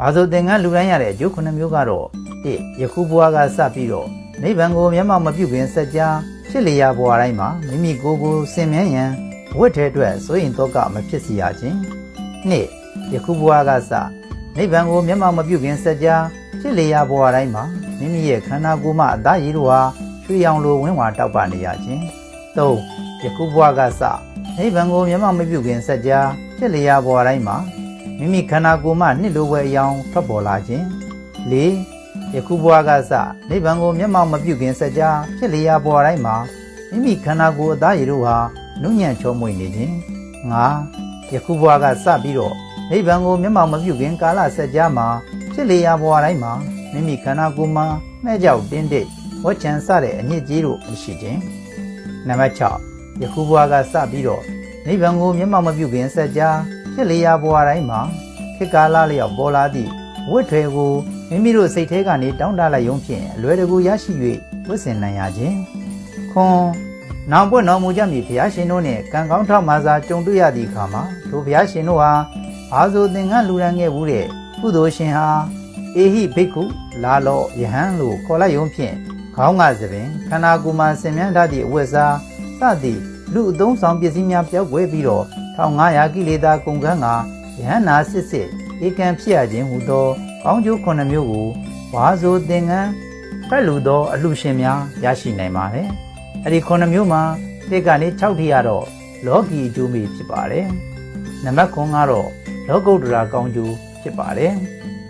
ဘာလို့သင်္ကန်းလူတိုင်းရတဲ့အကျိုးခုနှစ်မျိုးကတော့1ယခုဘဝကစပြီးတော့နိဗ္ဗာန်ကိုမျက်မှောက်မပြုခင်စัจ जा ဖြစ်လျာဘဝတိုင်းမှာမိမိကိုယ်ကိုစင်မြန်းရန်ဝတ်တဲ့အတွက်စိုးရင်တော့ကမဖြစ်စီရခြင်းနှစ်ယခုဘဝကစနိဗ္ဗာန်ကိုမျက်မှောက်မပြုခင်စัจ जा ဖြစ်လျာဘဝတိုင်းမှာမိမိရဲ့ခန္ဓာကိုယ်မှအသားရည်တို့ဟာရွှေရောင်လိုဝင်းဝါတောက်ပနေရခြင်းသုံးယခုဘဝကစနိဗ္ဗာန်ကိုမျက်မှောက်မပြုခင်စัจ जा ဖြစ်လျာဘဝတိုင်းမှာ မိမိခန္ဓာကိုယ်မှနှစ်လိုဝယ်အယောင်ထွက်ပေါ်လာခြင်း၄ယခုဘဝကစနိဗ္ဗာန်ကိုမျက်မှောက်မပြုခင်စကြာဖြစ်လျာဘဝတိုင်းမှာမိမိခန္ဓာကိုယ်အသားရည်တို့ဟာနုညံ့ချောမွေ့နေခြင်း၅ယခုဘဝကစပြီးတော့နိဗ္ဗာန်ကိုမျက်မှောက်မပြုခင်ကာလစကြာမှာဖြစ်လျာဘဝတိုင်းမှာမိမိခန္ဓာကိုယ်မှာမဲ့ကြောက်တင်းတိတ်ဝှချံစတဲ့အညစ်အကြေးတို့မရှိခြင်းနံပါတ်6ယခုဘဝကစပြီးတော့နိဗ္ဗာန်ကိုမျက်မှောက်မပြုခင်စကြာ ဖြစ်လျာဘဝတိုင်းမှာခေတ်ကာလလျောက်ပေါ်လာသည့်ဝတ်ထွေကိုမိမိတို့စိတ်ထဲကနေတောင်းတလိုက်ရုံဖြင့်အလွယ်တကူရရှိ၍ဝတ်ဆင်နိုင်ရခြင်းခွန်နောင်ပွင့်တော်မူကြမည်ဘုရားရှင်တို့နှင့်ကံကောင်းထောက်မှစာကြုံတွေ့ရသည့်အခါမှာထိုဘုရားရှင်တို့ဟာဘာဆိုသင်္ကန်းလူရန်ခဲ့ဘူးတဲ့ကုသိုလ်ရှင်ဟာအေဟိဘိက္ခုလာလောယဟန်လို့ခေါ်လိုက်ရုံဖြင့်ခေါင်းကသပင်ခန္ဓာကိုယ်မှာဆင်မြန်းထားသည့်အဝတ်စားစသည့်လူအသုံးဆောင်ပစ္စည်းများပျောက်ကွယ်ပြီးတော့ 1500ကိလေသာကုန်ခန်းကယဟန္နာစစ်စစ်ဧကံဖြစ်ရခြင်းဟူသောကောင်းကျိုးခုနှစ်မျိုးကိုဝါဆိုသင်္ကန်းဖက်လူသောအလှရှင်များရရှိနိုင်ပါတယ်။အဲ့ဒီခုနှစ်မျိုးမှာတစ်ကနေ6ထိရတော့လောကီအကျိုးမေဖြစ်ပါတယ်။နံပါတ်9ကတော့လောကုတ္တရာကောင်းကျိုးဖြစ်ပါတယ်။